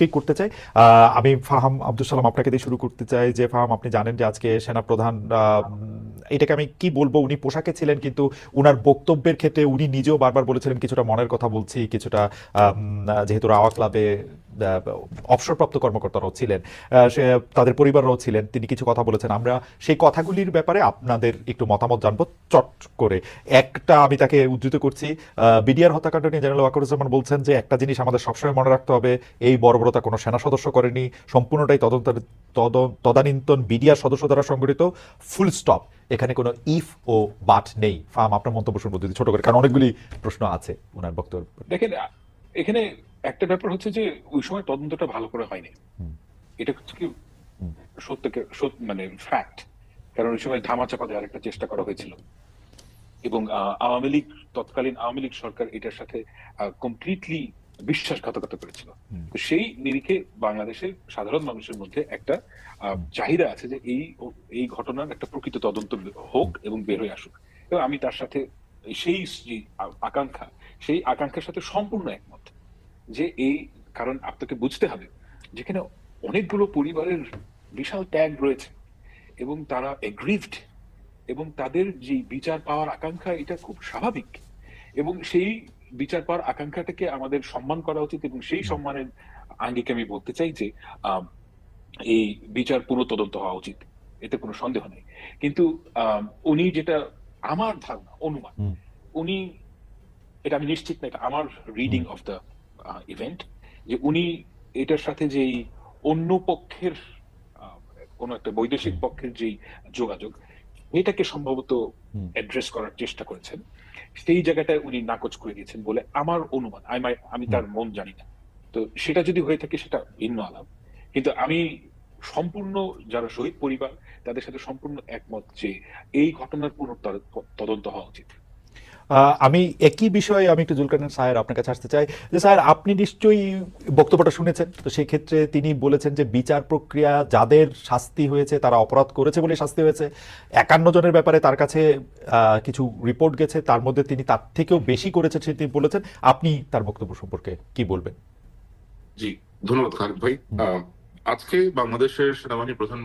কে করতে চাই আমি ফাহাম আব্দুল সালাম আপনাকে দিয়ে শুরু করতে চাই যে, ফাহাম, আপনি জানেন যে আজকে সেনাপ্রধান এটাকে আমি কি বলব? উনি পোশাকে ছিলেন, কিন্তু উনার বক্তব্যের ক্ষেত্রে উনি নিজেও বারবার বলেছিলেন, কিছুটা মনের কথা বলছি, কিছুটা যেহেতু রাওয়া ক্লাবে অবসরপ্রাপ্ত কর্মকর্তারাও ছিলেন তাদের পরিবাররাও ছিলেন, তিনি কিছু কথা বলেছেন। আমরা সেই কথাগুলির ব্যাপারে আপনাদের একটু মতামত জানব। চট করে একটা আমি তাকে উদ্ধৃত করছি বিডিআর হত্যাকাণ্ড নিয়ে জেনারেল ওয়াকারুজ্জামান বলছেন যে একটা জিনিস আমাদের সবসময় মনে রাখতে হবে, এই বর্বরতা কোনো সেনা সদস্য করেনি, সম্পূর্ণটাই তদন্ত, তদ- তদানীন্তন বিডিআর সদস্য দ্বারা সংগঠিত ফুল স্টপ। এখানে কোনো ইফ ও বাট নেই। ফার্ম আপনার মন্তব্য শুনব যদি ছোট করে, কারণ অনেকগুলি প্রশ্ন আছে ওনার বক্তব্য। দেখেন, এখানে একটা ব্যাপার হচ্ছে যে ওই সময় তদন্তটা ভালো করে হয়নি। এটা হচ্ছে কি সত্যকে সত্য মানে ফ্যাক্ট কারণ ওই সময় ধামাচাপা দেওয়ার একটা চেষ্টা করা হয়েছিল। এবং আওয়ামী লীগ তৎকালীন আওয়ামী লীগ সরকার এটার সাথে কমপ্লিটলি বিশ্বাসঘাতকতা করেছিল। তো সেই নিরিখে বাংলাদেশের সাধারণ মানুষের মধ্যে একটা আহ, চাহিদা আছে যে এই এই ঘটনার একটা প্রকৃত তদন্ত হোক এবং বের হয়ে আসুক। এবং আমি তার সাথে সেই যে আকাঙ্ক্ষা সেই আকাঙ্ক্ষার সাথে সম্পূর্ণ একমত। যে এই কারণ আপনাকে বুঝতে হবে যেখানে অনেকগুলো পরিবারের বিশাল ত্যাগ রয়েছে এবং তারা এগ্রিভড এবং তাদের যে বিচার পাওয়ার আকাঙ্ক্ষা এটা খুব স্বাভাবিক এবং সেই বিচার পাওয়ার আকাঙ্ক্ষাটাকে আমাদের সম্মান করা উচিত এবং সেই সম্মানের আঙ্গিকে আমি বলতে চাই যে এই বিচার পুরো তদন্ত হওয়া উচিত এতে কোনো সন্দেহ নেই। কিন্তু উনি যেটা আমার ধারণা অনুমান উনি এটা আমি নিশ্চিত না এটা আমার রিডিং অফ দ্য ইভেন্ট যে উনি এটার সাথে যেই অন্য পক্ষের কোনো একটা বৈদেশিক পক্ষের যেই যোগাযোগ এটাকে সম্ভবত অ্যাড্রেস করার চেষ্টা করেছেন। সেই জায়গাটায় উনি নাকচ করে দিয়েছেন বলে আমার অনুমান। আমি তার মন জানি না। তো সেটা যদি হয়ে থাকে সেটা ভিন্ন আলাপ। কিন্তু আমি সম্পূর্ণ যারা শহীদ পরিবার তাদের সাথে সম্পূর্ণ একমত যে এই ঘটনার পুনঃ তদন্ত হওয়া উচিত। আমি একই বিষয়ে আমি একটু জুলকারনার স্যার আপনার কাছে আসতে চাই। যে স্যার আপনি নিশ্চয়ই বক্তব্যটা শুনেছেন। তো সেই ক্ষেত্রে তিনি বলেছেন যে বিচার প্রক্রিয়া যাদের শাস্তি হয়েছে তারা অপরাধ করেছে বলে শাস্তি হয়েছে। একান্ন জনের ব্যাপারে তার কাছে আহ, কিছু রিপোর্ট গেছে। তার মধ্যে তিনি তার থেকেও বেশি করেছেন সে তিনি বলেছেন। আপনি তার বক্তব্য সম্পর্কে কি বলবেন? জি ধন্যবাদ খালিদ ভাই। আজকে বাংলাদেশের সেনাবাহিনী প্রধান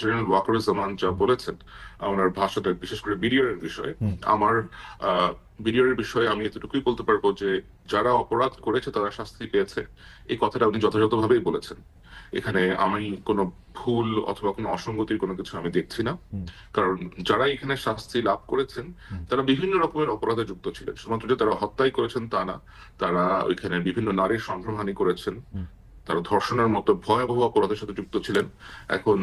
জেনারেল ওয়াকারুজ্জামান যা বলেছেন ওনার ভাষাটা বিশেষ করে বিডিআর এর বিষয়ে। আমার বিডিআর এর বিষয়ে আমি এতটুকুই বলতে পারব যে যারা অপরাধ করেছে তারা শাস্তি পেয়েছে। এই কথাটা উনি যথাযথভাবেই বলেছেন। এখানে আমি কোনো ভুল অথবা কোনো অসঙ্গতির কোনো কিছু আমি দেখছি না। কারণ যারা এখানে শাস্তি লাভ করেছেন তারা বিভিন্ন রকমের অপরাধে যুক্ত ছিলেন। শুধুমাত্র যে তারা হত্যাই করেছেন তা না তারা ওইখানে বিভিন্ন নারীর সম্ভ্রমহানি করেছেন। তারা ধর্ষণের মতো ভয়াবহ অপরাধের সাথে যুক্ত ছিলেন। এখন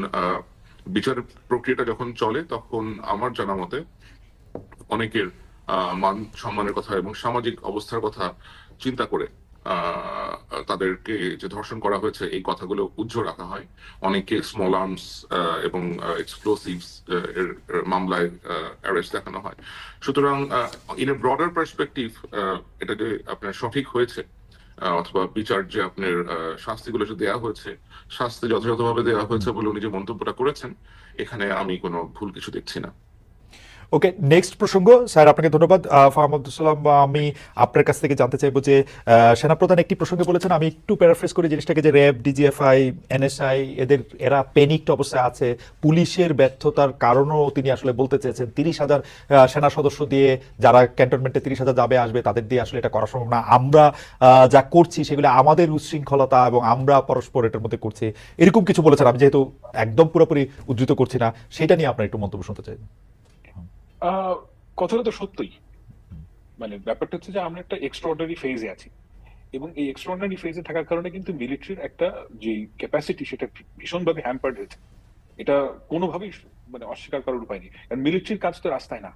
বিচার প্রক্রিয়াটা যখন চলে, তখন আমার জানা মতে অনেকের মান সম্মানের কথা এবং সামাজিক অবস্থার কথা চিন্তা করে তাদেরকে যে ধর্ষণ করা হয়েছে, এই কথাগুলো উজ্জ্বল রাখা হয়। অনেকে স্মল আর্মস এবং এক্সপ্লোসিভস এর মামলায় অ্যারেস্ট দেখানো হয়। সুতরাং ইন এ ব্রডার পার্সপেক্টিভ এটা যে আপনার সঠিক হয়েছে অথবা বিচার যে আপনার শাস্তিগুলো যে দেওয়া হয়েছে, শাস্তি যথাযথভাবে দেওয়া হয়েছে বলে উনি যে মন্তব্যটা করেছেন, এখানে আমি কোনো ভুল কিছু দেখছি না। ওকে নেক্সট প্রসঙ্গ। স্যার, আপনাকে ধন্যবাদ। ফাহাম আব্দুল আমি আপনার কাছ থেকে জানতে চাইব যে সেনাপ্রধান একটি প্রসঙ্গে বলেছেন, আমি একটু প্যারাফ্রেস করি জিনিসটাকে, যে র্যাব ডিজিএফআই এনএসআই এদের, এরা প্যানিকড অবস্থায় আছে। পুলিশের ব্যর্থতার কারণও তিনি আসলে বলতে চেয়েছেন। তিরিশ হাজার সেনা সদস্য দিয়ে যারা ক্যান্টনমেন্টে তিরিশ হাজার যাবে, আসবে, তাদের দিয়ে আসলে এটা করা সম্ভব না। আমরা যা করছি, সেগুলো আমাদের উচ্ছৃঙ্খলতা এবং আমরা পরস্পর এটার মধ্যে করছি। এরকম কিছু বলেছেন। আমি যেহেতু একদম পুরোপুরি উদ্ধৃত করছি না, সেটা নিয়ে আপনার একটু মন্তব্য শুনতে চাই। কথাটা তো সত্যই। মানে ব্যাপারটা হচ্ছে যে আমরা একটা এক্সট্রাঅর্ডিনারি ফেজে আছি। এবং এই এক্সট্রাঅর্ডিনারি ফেজে থাকার কারণে কিন্তু মিলিটারির একটা যে ক্যাপাসিটি সেটা ভীষণভাবে হ্যাম্পার্ড হয়েছে। এটা কোনোভাবেই মানে অস্বীকার করার উপায় নেই। কারণ মিলিটারির কাজ তো রাস্তায় না।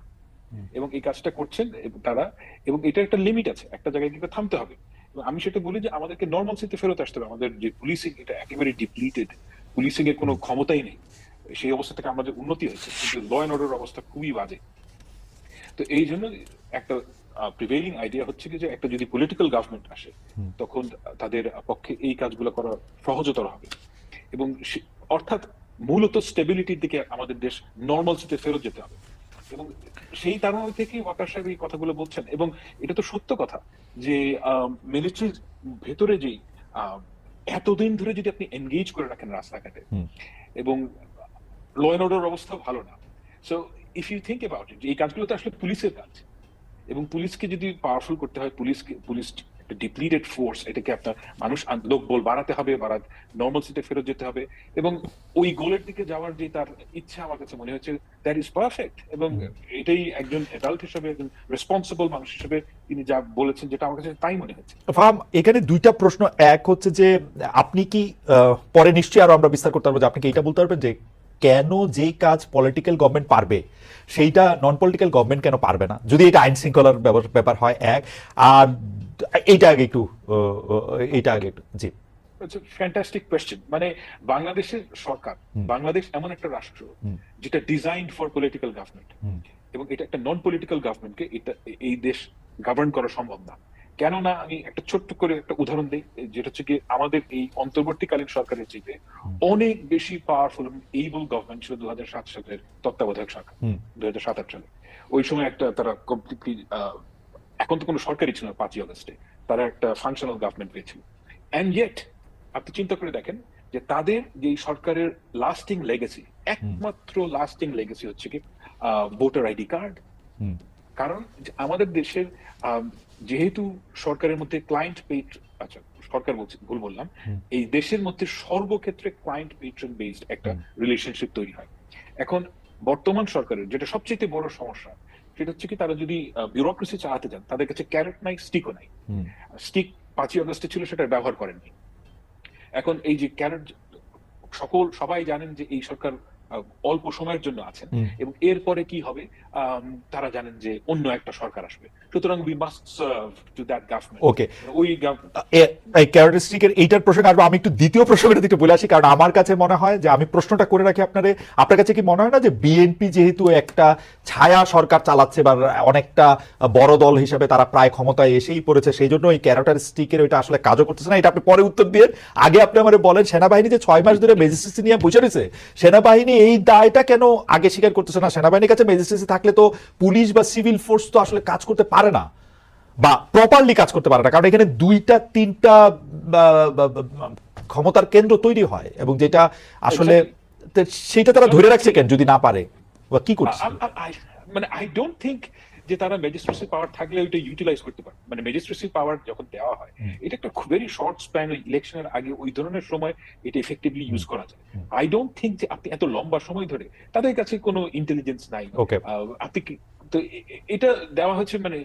এবং এই কাজটা করছেন তারা। এবং এটা একটা লিমিট আছে। একটা জায়গায় কিন্তু থামতে হবে। এবং আমি সেটা বলি যে আমাদেরকে নর্মাল সিতে ফেরত আসতে হবে। আমাদের যে পুলিশিং এটা একেবারে ডিপ্লিটেড পুলিশিং এর কোনো ক্ষমতাই নেই। সেই অবস্থা থেকে আমাদের উন্নতি হয়েছে। কিন্তু ল অ্যান্ড অর্ডার অবস্থা খুবই বাজে। তো এই জন্য একটা প্রিভেইলিং আইডিয়া হচ্ছে কি যে একটা যদি পলিটিক্যাল গভর্নমেন্ট আসে তখন তাদের পক্ষে এই কাজগুলো করা সহজতর হবে। এবং অর্থাৎ মূলত স্টেবিলিটির দিকে আমাদের দেশ নর্মাল সিতে ফেরত যেতে হবে। এবং সেই তারণা থেকে ওয়াকার সাহেব এই কথাগুলো বলছেন। এবং এটা তো সত্য কথা যে মিলিটারির ভেতরে যেই এতদিন ধরে যদি আপনি এনগেজ করে রাখেন রাস্তাঘাটে এবং ল অ্যান্ড অর্ডার অবস্থা ভালো না। So if you think about it এই কাজগুলো তো আসলে পুলিশের কাজ। এবং পুলিশকে যদি পাওয়ারফুল করতে হয় পুলিশকে পুলিশ একটা ডিপ্লিটেড ফোর্স এটাকে আপনার মানুষ আন- লোক বল বাড়াতে হবে বাড়া নর্মাল সিটে ফেরত যেতে হবে। এবং ওই গোলের দিকে যাওয়ার যে তার ইচ্ছা আমার কাছে মনে হচ্ছে দ্যাট ইজ পারফেক্ট এবং এটাই একজন অ্যাডাল্ট হিসেবে একজন রেসপন্সিবল মানুষ হিসেবে তিনি যা বলেছেন যেটা আমার কাছে তাই মনে হচ্ছে। ফাহাম এখানে দুইটা প্রশ্ন। এক হচ্ছে যে আপনি কি আহ, পরে নিশ্চয়ই আরও আমরা বিস্তার করতে পারব যে আপনি কি এটা বলতে পারবেন যে কেন যেই কাজ পলিটিক্যাল গভর্নমেন্ট পারবে সেইটা নন পলিটিক্যাল গভর্নমেন্ট কেন পারবে না? যদি এটা আইন শৃঙ্খলার ব্যাপার- হয় এক আর এইটা আগে একটু এইটা আগে একটু জি। ফ্যান্টাস্টিক কোয়েশ্চেন মানে বাংলাদেশের সরকার বাংলাদেশ এমন একটা রাষ্ট্র যেটা ডিজাইন ফর পলিটিক্যাল গভর্নমেন্ট এবং এটা একটা নন পলিটিক্যাল গভর্নমেন্টকে এটা এই দেশ গভর্ন করা সম্ভব না। কেননা আমি একটা ছোট্ট করে একটা উদাহরণ দিই যেটা হচ্ছে কি আমাদের এই অন্তর্বর্তীকালীন সরকারের চাইতে অনেক বেশি পাওয়ারফুল এইবল গভর্নমেন্ট ছিল দু হাজার সাত সালের তত্ত্বাবধায়ক সরকার দু হাজার সাত আট সালে। ওই সময় একটা তারা কমপ্লিটলি এখন তো কোনো সরকারই ছিল না পাঁচই অগস্টে তারা একটা ফাংশনাল গভর্নমেন্ট পেয়েছিল। অ্যান্ড ইয়েট আপনি চিন্তা করে দেখেন যে তাদের যে সরকারের লাস্টিং লেগেসি একমাত্র লাস্টিং লেগেসি হচ্ছে কি ভোটার আইডি কার্ড। কারণ আমাদের দেশের যেহেতু সরকারের মধ্যে ক্লায়েন্ট পেট আচ্ছা সরকার বলছি ভুল বললাম। এই দেশের মধ্যে সর্বক্ষেত্রে ক্লায়েন্ট পেট্রন বেসড একটা রিলেশনশিপ তৈরি হয়। এখন বর্তমান সরকারের যেটা সবচেয়ে বড় সমস্যা সেটা হচ্ছে কি তারা যদি বিউরোক্রেসি চালাতে চান তাদের কাছে ক্যারেট নাই স্টিকও নাই। স্টিক পাঁচই আগস্টে ছিল সেটা ব্যবহার করেননি। এখন এই যে ক্যারেট সকল সবাই জানেন যে এই সরকার অল্প সময়ের জন্য আছেন। এবং এরপরে কি হবে? তারা জানেন যে অন্য একটা সরকার আসবে। সুতরাং we must serve to that government okay ওই এই ক্যারেক্টারিস্টিকের এইটার প্রসঙ্গে আসব আমি একটু দ্বিতীয় প্রসঙ্গের দিকে বলে আসি কারণ আমার কাছে মনে হয় যে আমি প্রশ্নটা করে রাখি আপনারে আপনার কাছে কি মনে হয় না যে বিএনপি যেহেতু একটা ছায়া সরকার চালাচ্ছে বা অনেকটা বড় দল হিসেবে তারা প্রায় ক্ষমতায় এসেই পড়েছে সেই জন্য ওই ক্যারেক্টারিস্টিকের ওইটা আসলে কাজও করতেছে না। এটা আপনি পরে উত্তর দিয়ে আগে আপনি আমার বলেন সেনাবাহিনী যে ছয় মাস ধরে ম্যাজিস্ট্রেসি নিয়ে রয়েছে। সেনাবাহিনী এই দায়টা কেন আগে স্বীকার করতেছে না? সেনাবাহিনীর কাছে ম্যাজিস্ট্রেসি থাকলে তো পুলিশ বা সিভিল ফোর্স তো আসলে কাজ করতে পারে না বা প্রপারলি কাজ করতে পারে না। কারণ এখানে দুইটা, তিনটা ক্ষমতার কেন্দ্র তৈরি হয় এবং যেটা আসলে সেটা তারা ধরে রাখছে কেন যদি না পারে? বা কি করছে? মানে আই ডোন্ট থিঙ্ক যে তারা ম্যাজিস্ট্রেসি পাওয়ার থাকলে ওইটা ইউটিলাইজ করতে পারে। মানে ম্যাজিস্ট্রেসি পাওয়ার যখন দেওয়া হয় এটা একটা ভেরি শর্ট স্প্যান ইলেকশনের আগে ওই ধরনের সময় এটা ইফেক্টিভলি ইউজ করা যায়। আই ডোন্ট থিঙ্ক যে আপনি এত লম্বা সময় ধরে তাদের কাছে কোনো ইন্টেলিজেন্স নাই। আপনি তো এটা দেওয়া হচ্ছে মানে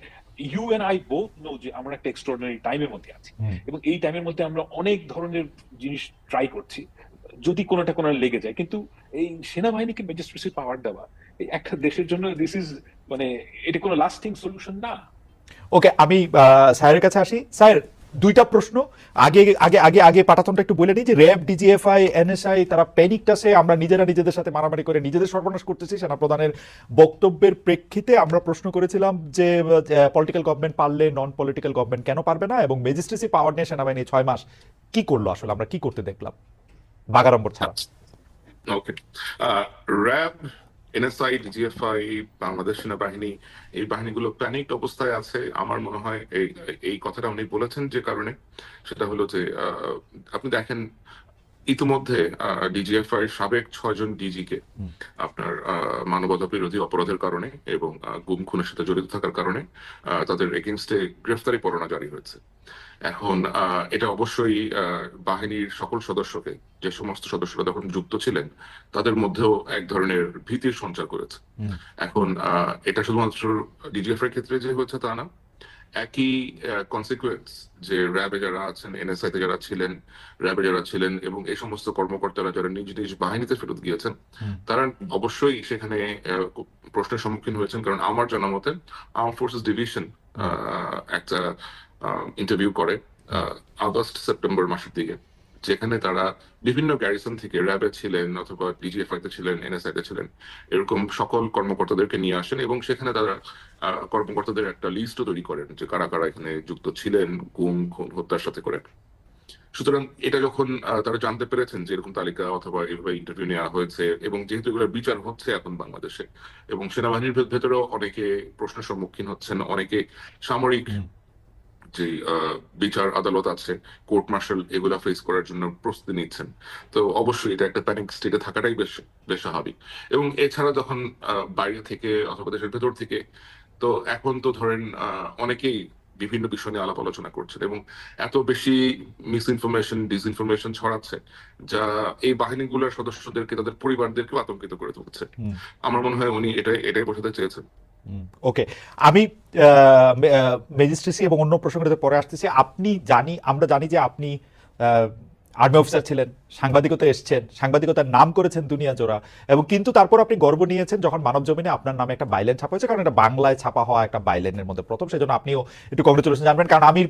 you and I both know যে আমরা একটা এক্সট্রাঅর্ডিনারি টাইমের মধ্যে আছি। এবং এই টাইমের মধ্যে আমরা অনেক ধরনের জিনিস ট্রাই করছি যদি কোনোটা কোনো লেগে যায়। কিন্তু এই সেনাবাহিনীকে ম্যাজিস্ট্রেসি পাওয়ার দেওয়া একটা দেশের জন্য দিস ইজ মানে এটা কোনো লাস্টিং সলিউশন না। ওকে আমি স্যারের কাছে আসি। স্যার দুইটা প্রশ্ন। আগে আগে আগে আগে পাঠাতনটা একটু বলে নিই যে র্যাব ডিজিএফআই এনএসআই তারা প্যানিকটাসে আমরা নিজেরা নিজেদের সাথে মারামারি করে নিজেদের সর্বনাশ করতেছি। সেনাপ্রধানের বক্তব্যের প্রেক্ষিতে আমরা প্রশ্ন করেছিলাম যে পলিটিক্যাল গভর্নমেন্ট পারলে নন পলিটিক্যাল গভর্নমেন্ট কেন পারবে না? এবং ম্যাজিস্ট্রেসি পাওয়ার নিয়ে সেনাবাহিনী ছয় মাস কি করল আসলে? আমরা কি করতে দেখলাম? বাগাড়ম্বর ছাড়া। Okay RAB NSI DGFI Bangladesh সেনাবাহিনী, এই বাহিনীগুলো প্যানিক অবস্থায় আছে। আমার মনে হয় এই এই কথাটা উনি বলেছেন যে কারণে, সেটা হলো যে আপনি দেখেন ইতিমধ্যে ডিজিএফআই এর সাবেক ছয়জন ডিজিকে। আপনার মানবতা বিরোধী অপরাধের কারণে এবং গুম খুনের সাথে জড়িত থাকার কারণে তাদের এগেনস্টে গ্রেফতারি পরোয়ানা জারি হয়েছে। এখন আহ, এটা অবশ্যই বাহিনীর সকল সদস্যকে যে সমস্ত সদস্যরা তখন যুক্ত ছিলেন তাদের মধ্যেও এক ধরনের ভীতির সঞ্চার করেছে। এখন আহ, এটা শুধুমাত্র ডিজিএফ এর ক্ষেত্রে যে হয়েছে তা না একই কনসিকুয়েন্স যে র্যাবে যারা আছেন এনএসআই তে যারা ছিলেন র্যাবে যারা ছিলেন এবং এই সমস্ত কর্মকর্তারা যারা নিজ নিজ বাহিনীতে ফেরত গিয়েছেন তারা অবশ্যই সেখানে প্রশ্নের সম্মুখীন হয়েছেন। কারণ আমার জানা মতে আর্ম ফোর্সেস ডিভিশন একটা ইন্টারভিউ করে আগস্ট সেপ্টেম্বর মাসের দিকে। যেখানে তারা বিভিন্ন গ্যারিসন থেকে র্যাবে ছিলেন অথবা ডিজিএফআই তে ছিলেন এনএসআই তে ছিলেন, এরকম সকল কর্মকর্তাদেরকে নিয়ে আসেন এবং সেখানে তারা কর্মকর্তাদের একটা লিস্টও তৈরি করেন যে কারা কারা এখানে যুক্ত ছিলেন গুম খুন হত্যার সাথে করে সুতরাং এটা যখন তারা জানতে পেরেছেন যে এরকম তালিকা অথবা এভাবে ইন্টারভিউ নেওয়া হয়েছে এবং যেহেতু এগুলোর বিচার হচ্ছে এখন বাংলাদেশে এবং সেনাবাহিনীর ভেতরেও অনেকে প্রশ্নের সম্মুখীন হচ্ছেন, অনেকে সামরিক। যে বিচার আদালত আছে কোর্ট মার্শাল এগুলা ফেস করার জন্য প্রস্তুতি নিচ্ছেন। তো অবশ্যই এটা একটা প্যানিক স্টেটে থাকাটাই বেশ বেশ স্বাভাবিক। এবং এছাড়া যখন বাইরে থেকে অথবা দেশের ভেতর থেকে তো এখন তো ধরেন আহ, অনেকেই বিভিন্ন বিষয় নিয়ে আলাপ আলোচনা করছেন এবং এত বেশি মিস ইনফরমেশন ডিসইনফরমেশন ছড়াচ্ছে যা এই বাহিনীগুলোর সদস্যদেরকে তাদের পরিবারদেরকেও আতঙ্কিত করে তুলছে। আমার মনে হয় উনি এটাই এটাই বোঝাতে চেয়েছেন। ওকে, আমি ম্যাজিস্ট্রেসি এবং অন্য প্রসঙ্গটাতে পরে আসতেছি। আপনি জানি, আমরা জানি যে আপনি আর্মি অফিসার ছিলেন, সাংবাদিকতা এসছেন, সাংবাদিকতার নাম করেছেন দুনিয়া জোড়া এবং কিন্তু তারপর আপনি গর্ব নিয়েছেন যখন মানব জমিনে আপনার নামে একটা বাইলেন ছাপা হয়েছে, কারণ এটা বাংলায় ছাপা হওয়া একটা বাইলেনের মধ্যে প্রথম। সেজন্য আপনিও একটু কংগ্রেচুলেশন জানবেন, কারণ আমি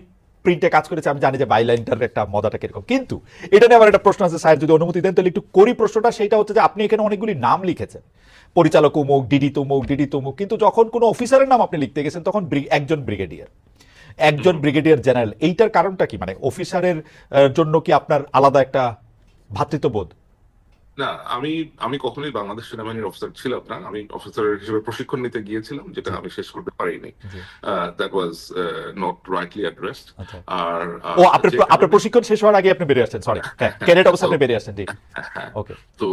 প্রিন্টে কাজ করেছি, আমি জানি যে বাইলাইনটার একটা মজাটা কীরকম। কিন্তু এটা নিয়ে আমার একটা প্রশ্ন আছে, স্যার, যদি অনুমতি দেন, তাহলে একটু করি প্রশ্নটা। সেটা হচ্ছে যে আপনি এখানে অনেকগুলি নাম লিখেছেন। পরিচালক উমুক ডিডি তমুক ডিডি তমুক কিন্তু যখন কোনো অফিসারের নাম আপনি লিখতে গেছেন তখন একজন ব্রিগেডিয়ার। একজন ব্রিগেডিয়ার জেনারেল। এইটার কারণটা কি? মানে অফিসারের জন্য কি আপনার আলাদা একটা ভ্রাতৃত্ববোধ না আমি আমি কখনোই বাংলাদেশ সেনাবাহিনীর অফিসার ছিলাম না। আমি অফিসার হিসেবে প্রশিক্ষণ নিতে গিয়েছিলাম যেটা আমি শেষ করতে পারিনি। That was not rightly addressed আর ও আপনার আপনার প্রশিক্ষণ শেষ হওয়ার আগে আপনি বেরিয়ে আসছেন সরি ক্যাডেট অবস্থা আপনি বেরিয়ে আসছেন জি। হ্যাঁ, ওকে তো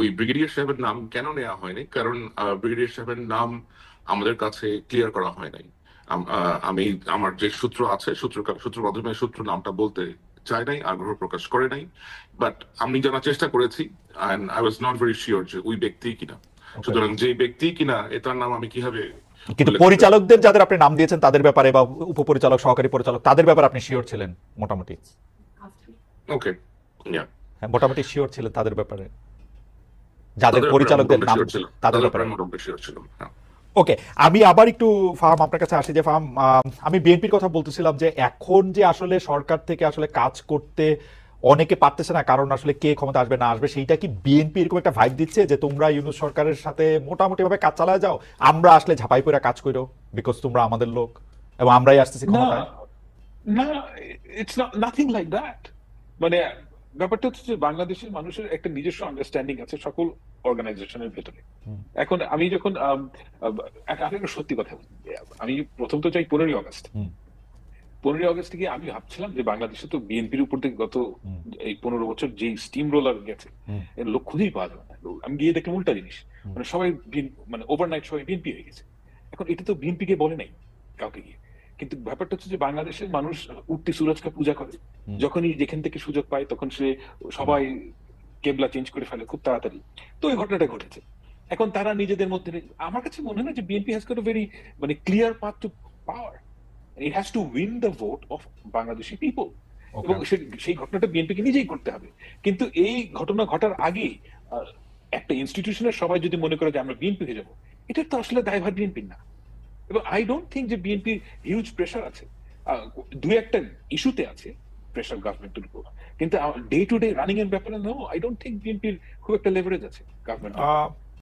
ওই ব্রিগেডিয়ার সাহেবের নাম কেন নেওয়া হয়নি? কারণ ব্রিগেডিয়ার সাহেবের নাম আমাদের কাছে ক্লিয়ার করা হয় নাই। আমি আমার যে সূত্র আছে সূত্র সূত্র মাধ্যমে সূত্র নামটা বলতে চাই নাই আগ্রহ প্রকাশ করে নাই। বাট আমি জানার চেষ্টা করেছি and I was not very sure যে ওই ব্যক্তি কিনা। সুতরাং যে ব্যক্তি কিনা এটার নাম আমি কীভাবে কিন্তু পরিচালকদের যাদের আপনি নাম দিয়েছেন তাদের ব্যাপারে বা উপপরিচালক সহকারী পরিচালক তাদের ব্যাপারে আপনি শিওর ছিলেন মোটামুটি? ওকে হ্যাঁ মোটামুটি শিওর ছিলেন তাদের ব্যাপারে। যাদের পরিচালকদের নাম তাদের ব্যাপারে। মোটামুটি sure ছিলাম, হ্যাঁ। ওকে আমি আবার একটু ফার্ম আপনার কাছে আসি যে ফার্ম আমি বিএনপির কথা বলতেছিলাম যে এখন যে আসলে সরকার থেকে আসলে কাজ করতে অনেকে পারতেছে না কারণ আসলে কে ক্ষমতা আসবে না আসবে সেইটা কি বিএনপি এরকম একটা ভাইব দিচ্ছে যে তোমরা ইউনুস সরকারের সাথে মোটামুটি ভাবে কাজ চালায় যাও আমরা আসলে ঝাপাই পড়ে কাজ করো বিকজ তোমরা আমাদের লোক এবং আমরাই আসতেছি না ক্ষমতায় না it's not nothing like that মানে ব্যাপারটা হচ্ছে যে বাংলাদেশের মানুষের একটা নিজস্ব আন্ডারস্ট্যান্ডিং আছে সকল অর্গানাইজেশনের ভেতরে। এখন আমি যখন সত্যি কথা বলি। আমি প্রথম তো চাই পনেরোই অগস্ট। পনেরোই অগস্ট থেকে আমি ভাবছিলাম যে বাংলাদেশে তো বিএনপির উপর থেকে গত এই পনেরো বছর যে স্টিম রোলার গেছে এর লোক খুঁজেই পাওয়া যাবে না। আমি গিয়ে দেখলাম উল্টা জিনিস। মানে সবাই মানে ওভারনাইট সবাই বিএনপি হয়ে গেছে। এখন এটা তো বিএনপি কে বলে নাই কাউকে গিয়ে। কিন্তু ব্যাপারটা হচ্ছে যে বাংলাদেশের মানুষ উঠতি সুরজকে পূজা করে। যখনই যেখান থেকে সুযোগ পায় তখন সে সবাই কেবলা চেঞ্জ করে ফেলে খুব তাড়াতাড়ি। তো এই ঘটনাটা ঘটেছে। এখন তারা নিজেদের মধ্যে আমার কাছে মনে হয় না যে বিএনপি হ্যাজ গট ভেরি মানে clear path to power it has to win the vote of Bangladeshi people এবং সেই ঘটনাটা বিএনপিকে নিজেই করতে হবে। কিন্তু এই ঘটনা ঘটার আগে একটা ইনস্টিটিউশনের সবাই যদি মনে করে যে আমরা বিএনপি হয়ে যাব এটা তো আসলে দায়ভার বিএনপির না। এবং আই ডোন্ট থিঙ্ক যে বিএনপির হিউজ প্রেশার আছে। দু একটা ইস্যুতে আছে প্রেশার গভর্নমেন্টের উপর। কিন্তু ডে টু ডে রানিং এর ব্যাপারে নো আই ডোন্ট থিঙ্ক বিএনপির খুব একটা লেভারেজ আছে গভর্নমেন্ট